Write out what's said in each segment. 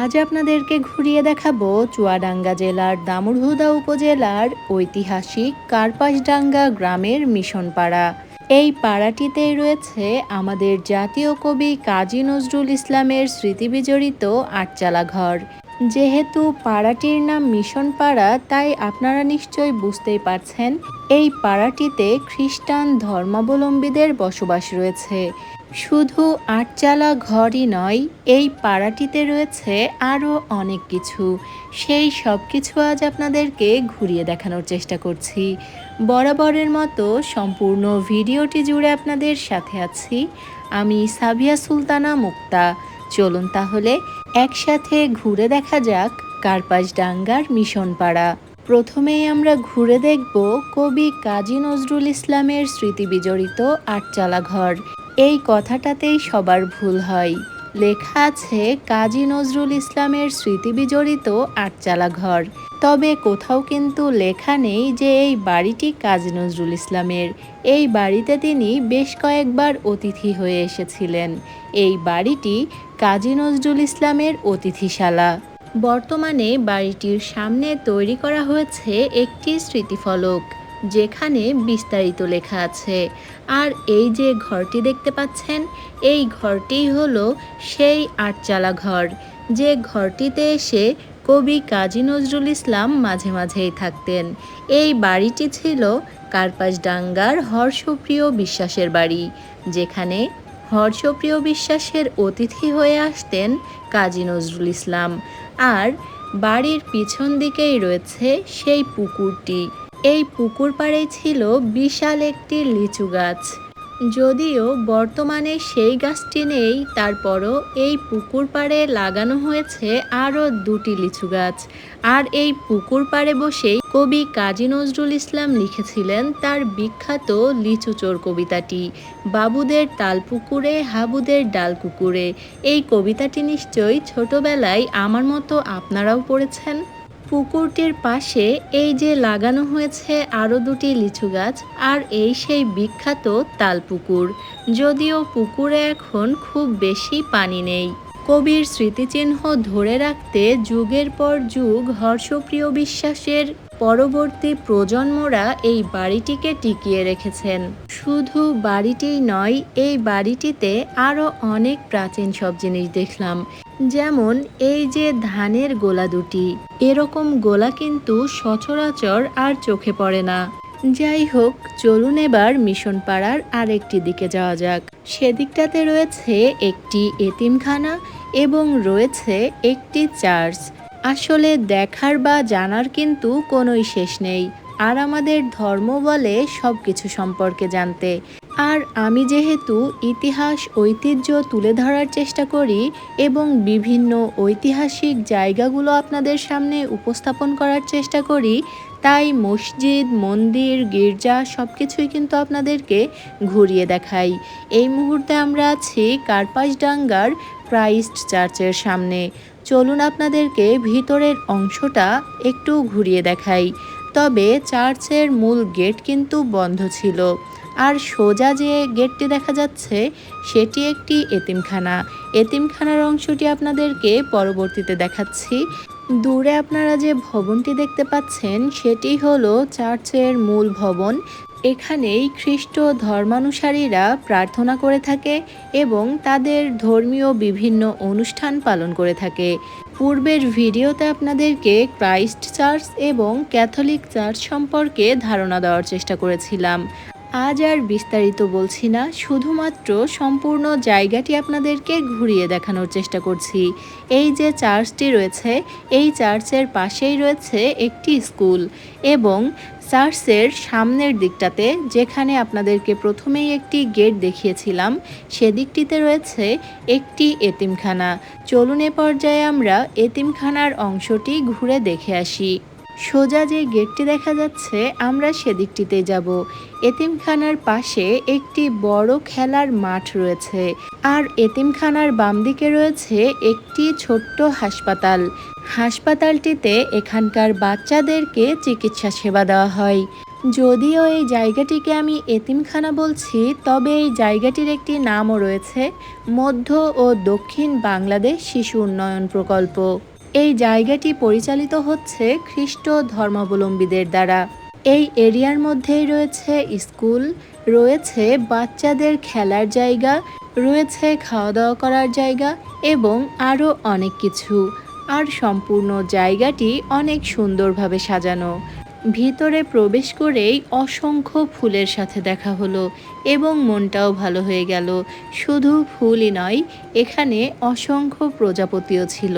আজ আপনাদেরকে ঘুরিয়ে দেখাবো চুয়াডাঙ্গা জেলার দামুরহুদা উপজেলার ঐতিহাসিক কার্পাসডাঙ্গা গ্রামের মিশন পাড়া এই পাড়াটিতেই রয়েছে আমাদের জাতীয় কবি কাজী নজরুল ইসলামের স্মৃতিবিজড়িত আটচালা ঘর। যেহেতু পাড়াটির নাম মিশন পাড়া তাই আপনারা নিশ্চয়ই বুঝতেই পারছেন, এই পাড়াটিতে খ্রিস্টান ধর্মাবলম্বীদের বসবাস রয়েছে। শুধু আটচালা ঘরই নয়, এই পাড়াটিতে রয়েছে আরও অনেক কিছু। সেই সব কিছু আজ আপনাদেরকে ঘুরিয়ে দেখানোর চেষ্টা করছি। বরাবরের মতো সম্পূর্ণ ভিডিওটি জুড়ে আপনাদের সাথে আছি। আমি সাবিয়া সুলতানা মুক্তা। চলুন তাহলে একসাথে ঘুরে দেখা যাক কার্পাস ডাঙ্গার মিশন পাড়া প্রথমেই আমরা ঘুরে দেখব কবি কাজী নজরুল ইসলামের স্মৃতি বিজড়িত আটচালা ঘর। এই কথাটাতেই সবার ভুল হয়। লেখা আছে, কাজী নজরুল ইসলামের স্মৃতি বিজড়িত আটচালা ঘর। তবে কোথাও কিন্তু লেখা নেই যে এই বাড়িটি কাজী নজরুল ইসলামের। এই বাড়িতে তিনি বেশ কয়েকবার অতিথি হয়ে এসেছিলেন। এই বাড়িটি কাজী নজরুল ইসলামের অতিথিশালা। বর্তমানে বাড়িটির সামনে তৈরি করা হয়েছে একটি স্মৃতিফলক। যেখানে বিস্তারিত লেখা আছে। আর এই যে ঘরটি দেখতে পাচ্ছেন, এই ঘরটি হলো সেই আটচালা ঘর। যে ঘরটিতে এসে কবি কাজী নজরুল ইসলাম মাঝে মাঝেই থাকতেন। এই বাড়িটি ছিল কার্পাসডাঙ্গার হর্ষপ্রিয় বিশ্বাসের বাড়ি, যেখানে হর্ষপ্রিয় বিশ্বাসের অতিথি হয়ে আসতেন কাজী নজরুল ইসলাম। আর বাড়ির পিছন দিকেই রয়েছে সেই পুকুরটি। এই পুকুর পাড়ে ছিল বিশাল একটি লিচু গাছ। যদিও বর্তমানে সেই গাছটি নেই, তারপরও এই পুকুর পাড়ে লাগানো হয়েছে আরও দুটি লিচু গাছ। আর এই পুকুর পাড়ে বসেই কবি কাজী নজরুল ইসলাম লিখেছিলেন তার বিখ্যাত লিচু চোর কবিতাটি, বাবুদের তাল পুকুরে হাবুদের ডাল কুকুরে এই কবিতাটি নিশ্চয়ই ছোটবেলায় আমার মতো আপনারাও পড়েছেন? পুকুরটির পাশে এই যে লাগানো হয়েছে আরও দুটি লিচু গাছ আর এই সেই বিখ্যাত তালপুকুর। যদিও পুকুরে এখন খুব বেশি পানি নেই। কবির স্মৃতিচিহ্ন ধরে রাখতে যুগের পর যুগ হর্ষপ্রিয় বিশ্বাসের পরবর্তী প্রজন্মরা এই বাড়িটিকে টিকিয়ে রেখেছেন। শুধু বাড়িটিই নয়, এই বাড়িটিতে আরও অনেক প্রাচীন সব জিনিস দেখলাম। যেমন এই যে ধানের গোলা দুটি, এরকম গোলা কিন্তু সচরাচর আর চোখে পড়ে না। যাই হোক, চলুন এবার মিশন পাড়ার আরেকটি দিকে যাওয়া যাক। সেদিকটাতে রয়েছে একটি এতিমখানা এবং রয়েছে একটি চার্চ। আসলে দেখার বা জানার কিন্তু কোনোই শেষ নেই। আর আমাদের ধর্ম বলে সব কিছু সম্পর্কে জানতে আর আমি যেহেতু ইতিহাস, ঐতিহ্য তুলে ধরার চেষ্টা করি এবং বিভিন্ন ঐতিহাসিক জায়গাগুলো আপনাদের সামনে উপস্থাপন করার চেষ্টা করি, তাই মসজিদ, মন্দির, গির্জা সব কিছুই কিন্তু আপনাদেরকে ঘুরিয়ে দেখাই। এই মুহূর্তে আমরা আছি কার্পাসডাঙ্গার ক্রাইস্ট চার্চের সামনে। চলুন আপনাদেরকে ভিতরের অংশটা একটু ঘুরিয়ে দেখাই। তবে চার্চের মূল গেট কিন্তু বন্ধ ছিল। আর সোজা যে গেটটি দেখা যাচ্ছে, সেটি একটি এতিমখানা। এতিমখানার অংশটি আপনাদেরকে পরবর্তীতে দেখাচ্ছি। দূরে আপনারা যে ভবনটি দেখতে পাচ্ছেন, সেটি হলো চার্চের মূল ভবন। এখানেই খ্রিস্ট ধর্মানুসারীরা প্রার্থনা করে থাকে এবং তাদের ধর্মীয় বিভিন্ন অনুষ্ঠান পালন করে থাকে। পূর্বের ভিডিওতে আপনাদেরকে ক্রাইস্ট চার্চ এবং ক্যাথলিক চার্চ সম্পর্কে ধারণা দেওয়ার চেষ্টা করেছিলাম। আজ আর বিস্তারিত বলছি না, শুধুমাত্র সম্পূর্ণ জায়গাটি আপনাদেরকে ঘুরিয়ে দেখানোর চেষ্টা করছি। এই যে চার্চটি রয়েছে, এই চার্চের পাশেই রয়েছে একটি স্কুল এবং চার্চের সামনের দিকটাতে, যেখানে আপনাদেরকে প্রথমেই একটি গেট দেখিয়েছিলাম, সেদিকটিতে রয়েছে একটি এতিমখানা। চলুন এ পর্যায়ে আমরা এতিমখানার অংশটি ঘুরে দেখে আসি। সোজা যে গেটটি দেখা যাচ্ছে, আমরা সেদিকটিতে যাব। এতিমখানার পাশে একটি বড় খেলার মাঠ রয়েছে, আর এতিমখানার বাম দিকে রয়েছে একটি ছোট্ট হাসপাতাল। হাসপাতালটিতে এখানকার বাচ্চাদেরকে চিকিৎসা সেবা দেওয়া হয়। যদিও এই জায়গাটিকে আমি এতিমখানা বলছি, তবে এই জায়গাটির একটি নামও রয়েছে, মধ্য ও দক্ষিণ বাংলাদেশ শিশু উন্নয়ন প্রকল্প। এই জায়গাটি পরিচালিত হচ্ছে খ্রিস্ট ধর্মাবলম্বীদের দ্বারা। এই এরিয়ার মধ্যেই রয়েছে স্কুল, রয়েছে বাচ্চাদের খেলার জায়গা, রয়েছে খাওয়া দাওয়া করার জায়গা এবং আরও অনেক কিছু। আর সম্পূর্ণ জায়গাটি অনেক সুন্দরভাবে সাজানো। ভিতরে প্রবেশ করেই অসংখ্য ফুলের সাথে দেখা হলো এবং মনটাও ভালো হয়ে গেল। শুধু ফুলই নয়, এখানে অসংখ্য প্রজাপতিও ছিল।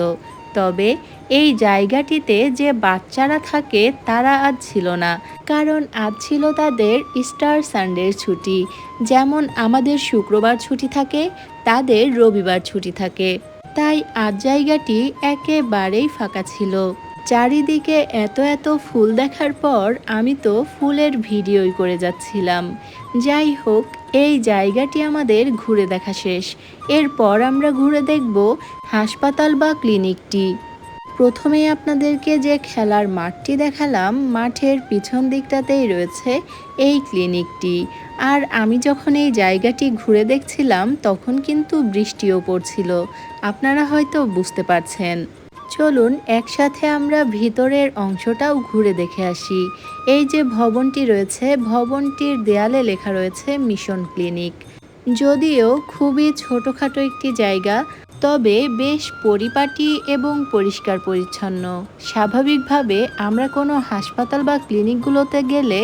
তবে এই জায়গাটিতে যে বাচ্চারা থাকে তারা আজ ছিল না। কারণ আজ ছিল তাদের স্টার সানডের ছুটি। যেমন আমাদের শুক্রবার ছুটি থাকে, তাদের রবিবার ছুটি থাকে। তাই আজ জায়গাটি একেবারেই ফাঁকা ছিল। চারিদিকে এত এত ফুল দেখার পর আমি তো ফুলের ভিডিওই করে যাচ্ছিলাম। যাই হোক এই জায়গাটি আমাদের ঘুরে দেখা শেষ। এরপর আমরা ঘুরে দেখব হাসপাতাল বা ক্লিনিকটি। প্রথমে আপনাদেরকে যে খেলার মাঠটি দেখালাম, মাঠের পিছন দিকটাতেই রয়েছে এই ক্লিনিকটি। আর আমি যখন এই জায়গাটি ঘুরে দেখছিলাম, তখন কিন্তু বৃষ্টিও পড়ছিল। আপনারা হয়তো বুঝতে পারছেন। চলুন একসাথে আমরা ভিতরের অংশটাও ঘুরে দেখে আসি। এই যে ভবনটি রয়েছে, ভবনটির দেয়ালে লেখা রয়েছে মিশন ক্লিনিক। যদিও খুবই ছোটোখাটো একটি জায়গা, তবে বেশ পরিপাটি এবং পরিষ্কার পরিচ্ছন্ন। স্বাভাবিকভাবে আমরা কোনো হাসপাতাল বা ক্লিনিকগুলোতে গেলে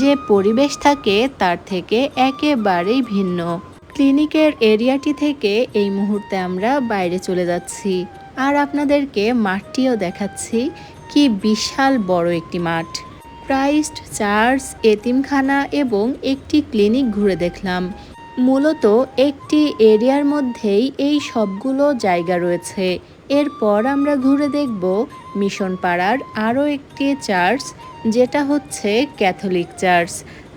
যে পরিবেশ থাকে তার থেকে একেবারেই ভিন্ন। ক্লিনিকের এরিয়াটি থেকে এই মুহূর্তে আমরা বাইরে চলে যাচ্ছি। আর আপনাদেরকে মাঠটিও দেখাচ্ছি, কি বিশাল বড় একটি মাঠ। ক্রাইস্ট চার্চ, এতিমখানা এবং একটি ক্লিনিক ঘুরে দেখলাম। মূলত একটি এরিয়ার মধ্যেই এই সবগুলো জায়গা রয়েছে। এরপর আমরা ঘুরে দেখব মিশন পাড়ার আরও একটি চার্চ, যেটা হচ্ছে ক্যাথলিক চার্চ।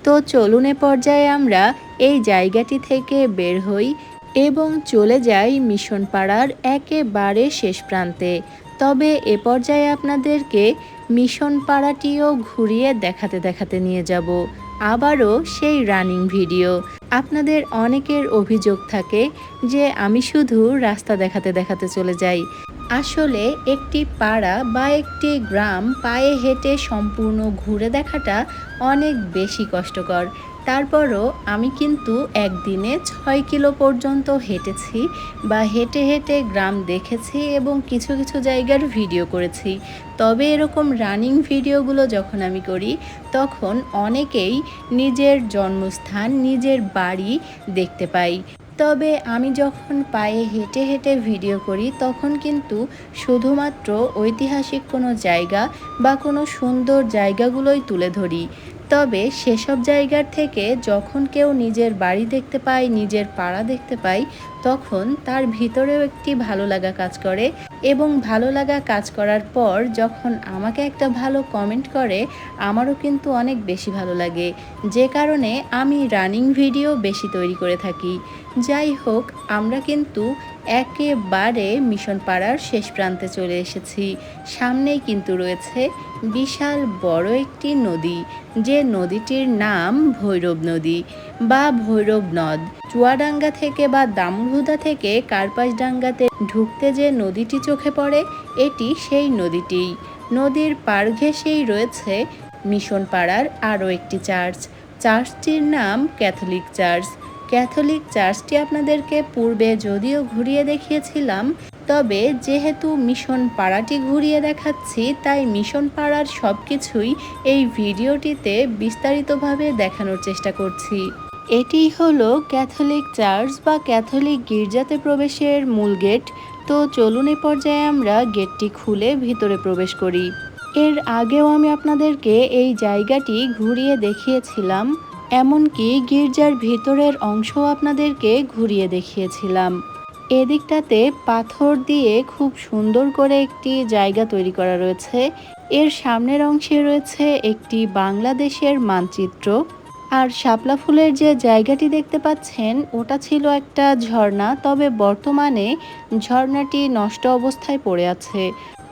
তো চলুন এ পর্যায়ে আমরা এই জায়গাটি থেকে বের হই। এবং চলে যাই মিশন পাড়ার একেবারে শেষ প্রান্তে। তবে এ পর্যায়ে আপনাদেরকে মিশন পাড়াটিও ঘুরিয়ে দেখাতে দেখাতে নিয়ে যাব। আবারও সেই রানিং ভিডিও। আপনাদের অনেকের অভিযোগ থাকে যে আমি শুধু রাস্তা দেখাতে দেখাতে চলে যাই। আসলে একটি পাড়া বা একটি গ্রাম পায়ে হেঁটে সম্পূর্ণ ঘুরে দেখাটা অনেক বেশি কষ্টকর। তারপরও আমি কিন্তু একদিনে ছয় কিলো পর্যন্ত হেঁটেছি বা হেঁটে হেঁটে গ্রাম দেখেছি এবং কিছু কিছু জায়গার ভিডিও করেছি। তবে এরকম রানিং ভিডিওগুলো যখন আমি করি, তখন অনেকেই নিজের জন্মস্থান, নিজের বাড়ি দেখতে পাই। তবে আমি যখন পায়ে হেঁটে হেঁটে ভিডিও করি, তখন কিন্তু শুধুমাত্র ঐতিহাসিক কোনো জায়গা বা কোনো সুন্দর জায়গাগুলোই তুলে ধরি। তবে সেসব জায়গার থেকে যখন কেউ নিজের বাড়ি দেখতে পায় নিজের পাড়া দেখতে পায় তখন তার ভিতরেও একটি ভালো লাগা কাজ করে এবং ভালো লাগা কাজ করার পর যখন আমাকে একটা ভালো কমেন্ট করে, আমারও কিন্তু অনেক বেশি ভালো লাগে। যে কারণে আমি রানিং ভিডিও বেশি তৈরি করে থাকি। যাই হোক, আমরা কিন্তু একেবারে মিশন পাড়ার শেষ প্রান্তে চলে এসেছি। সামনেই কিন্তু রয়েছে বিশাল বড় একটি নদী, যে নদীটির নাম ভৈরব নদী। বা ভৈরব নদ চুয়াডাঙ্গা থেকে বা দামুরহুদা থেকে কার্পাসডাঙ্গাতে ঢুকতে যে নদীটি চোখে পড়ে, এটি সেই নদীটি। নদীর পার ঘেঁষেই রয়েছে মিশন পাড়ার আরও একটি চার্চ। চার্চটির নাম ক্যাথলিক চার্চ। ক্যাথলিক চার্চটি আপনাদেরকে পূর্বে যদিও ঘুরিয়ে দেখিয়েছিলাম, তবে যেহেতু মিশন পাড়াটি ঘুরিয়ে দেখাচ্ছি, তাই মিশন পাড়ার সব কিছুই এই ভিডিওটিতে বিস্তারিতভাবে দেখানোর চেষ্টা করছি। এটি হলো ক্যাথলিক চার্চ বা ক্যাথলিক গির্জাতে প্রবেশের মূল গেট। তো চলুন এ পর্যায়ে আমরা গেটটি খুলে ভিতরে প্রবেশ করি। এর আগেও আমি আপনাদেরকে এই জায়গাটি ঘুরিয়ে দেখিয়েছিলাম, এমনকি গির্জার ভিতরের অংশ আপনাদেরকে ঘুরিয়ে দেখিয়েছিলাম। এদিকটাতে পাথর দিয়ে খুব সুন্দর করে একটি জায়গা তৈরি করা রয়েছে। এর সামনের অংশে রয়েছে একটি বাংলাদেশের মানচিত্র। আর শাপলা ফুলের যে জায়গাটি দেখতে পাচ্ছেন, ওটা ছিল একটা ঝর্ণা, তবে বর্তমানে ঝর্ণাটি নষ্ট অবস্থায় পড়ে আছে।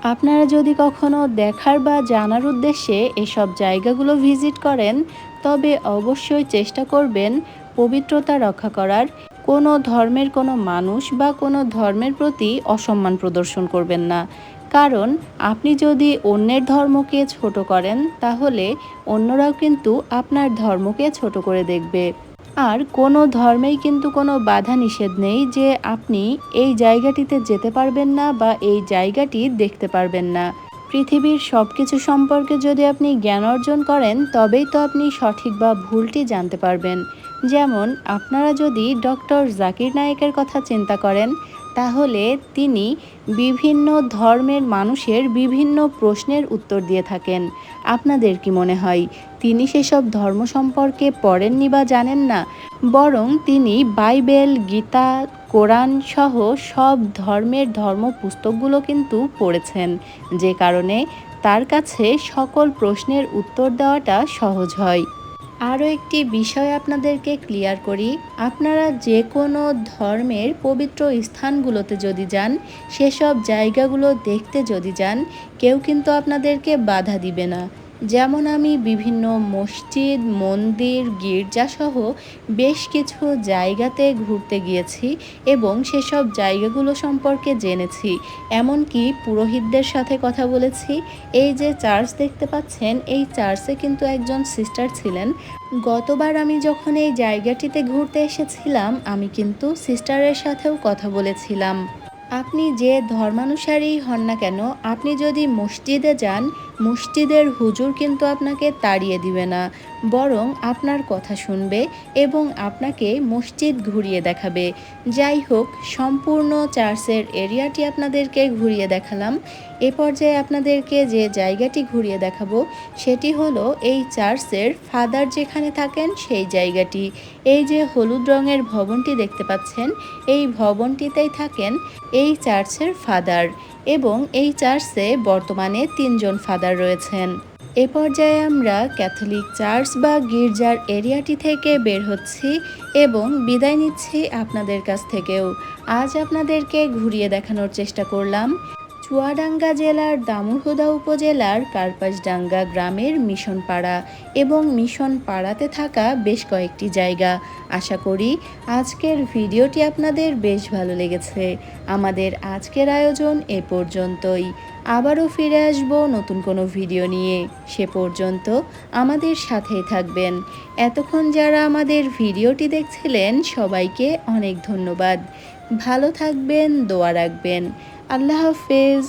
আপনারা যদি কখনো দেখার বা জানার উদ্দেশ্যে এসব জায়গাগুলো ভিজিট করেন, তবে অবশ্যই চেষ্টা করবেন পবিত্রতা রক্ষা করার। কোনো ধর্মের কোনো মানুষ বা কোনো ধর্মের প্রতি অসম্মান প্রদর্শন করবেন না। কারণ আপনি যদি অন্যের ধর্মকে ছোট করেন, তাহলে অন্যরাও কিন্তু আপনার ধর্মকে ছোট করে দেখবে। আর কোনো ধর্মেই কিন্তু কোনো বাধা নিষেধ নেই যে আপনি এই জায়গাটিতে যেতে পারবেন না বা এই জায়গাটি দেখতে পারবেন না। পৃথিবীর সব কিছু সম্পর্কে যদি আপনি জ্ঞান অর্জন করেন, তবেই তো আপনি সঠিক বা ভুলটি জানতে পারবেন। যেমন, আপনারা যদি ডক্টর জাকির নায়েকের কথা চিন্তা করেন তাহলে তিনি বিভিন্ন ধর্মের মানুষের বিভিন্ন প্রশ্নের উত্তর দিয়ে থাকেন। আপনাদের কি মনে হয়, তিনি সেসব ধর্ম সম্পর্কে পড়েননি বা জানেন না? বরং তিনি বাইবেল, গীতা, কোরআন সহ সব ধর্মের ধর্ম পুস্তকগুলো কিন্তু পড়েছেন, যে কারণে তার কাছে সকল প্রশ্নের উত্তর দেওয়াটা সহজ হয়। আরও একটি বিষয় আপনাদেরকে ক্লিয়ার করি। আপনারা যে কোনো ধর্মের পবিত্র স্থানগুলোতে যদি যান, সেসব জায়গাগুলো দেখতে যদি যান, কেউ কিন্তু আপনাদেরকে বাধা দিবে না। যেমন আমি বিভিন্ন মসজিদ, মন্দির, গির্জাসহ বেশ কিছু জায়গাতে ঘুরতে গিয়েছি এবং সেসব জায়গাগুলো সম্পর্কে জেনেছি। এমনকি পুরোহিতদের সাথে কথা বলেছি। এই যে চার্চ দেখতে পাচ্ছেন, এই চার্চে কিন্তু একজন সিস্টার ছিলেন। গতবার আমি যখন এই জায়গাটিতে ঘুরতে এসেছিলাম, আমি কিন্তু সিস্টারের সাথেও কথা বলেছিলাম। আপনি যে ধর্মানুসারী হন না কেন, আপনি যদি মসজিদে যান, মসজিদের হুজুর কিন্তু আপনাকে তাড়িয়ে দিবে না, বরং আপনার কথা শুনবে এবং আপনাকে মসজিদ ঘুরিয়ে দেখাবে। যাই হোক, সম্পূর্ণ চার্চের এরিয়াটি আপনাদেরকে ঘুরিয়ে দেখালাম। এ পর্যায়ে আপনাদেরকে যে জায়গাটি ঘুরিয়ে দেখাবো, সেটি হলো এই চার্চের ফাদার যেখানে থাকেন সেই জায়গাটি। এই যে হলুদ রঙের ভবনটি দেখতে পাচ্ছেন, এই ভবনটিতেই থাকেন এই চার্চের ফাদার এবং এই চার্চে বর্তমানে তিনজন ফাদার রয়েছেন। এ পর্যায়ে আমরা ক্যাথলিক চার্চ বা গির্জার এরিয়াটি থেকে বের হচ্ছি এবং বিদায় নিচ্ছি আপনাদের কাছ থেকেও। আজ আপনাদেরকে ঘুরিয়ে দেখানোর চেষ্টা করলাম। চুয়াডাঙ্গা জেলার দামুরহুদা উপজেলার কার্পাসডাঙ্গা গ্রামের মিশন পাড়া এবং মিশন পাড়াতে থাকা বেশ কয়েকটি জায়গা। আশা করি আজকের ভিডিওটি আপনাদের বেশ ভালো লেগেছে। আমাদের আজকের আয়োজন এ পর্যন্তই। আবারও ফিরে আসব নতুন কোনো ভিডিও নিয়ে। সে পর্যন্ত আমাদের সাথেই থাকবেন। এতক্ষণ যারা আমাদের ভিডিওটি দেখছিলেন, সবাইকে অনেক ধন্যবাদ। ভালো থাকবেন, দোয়া রাখবেন। আল্লাহ হাফেজ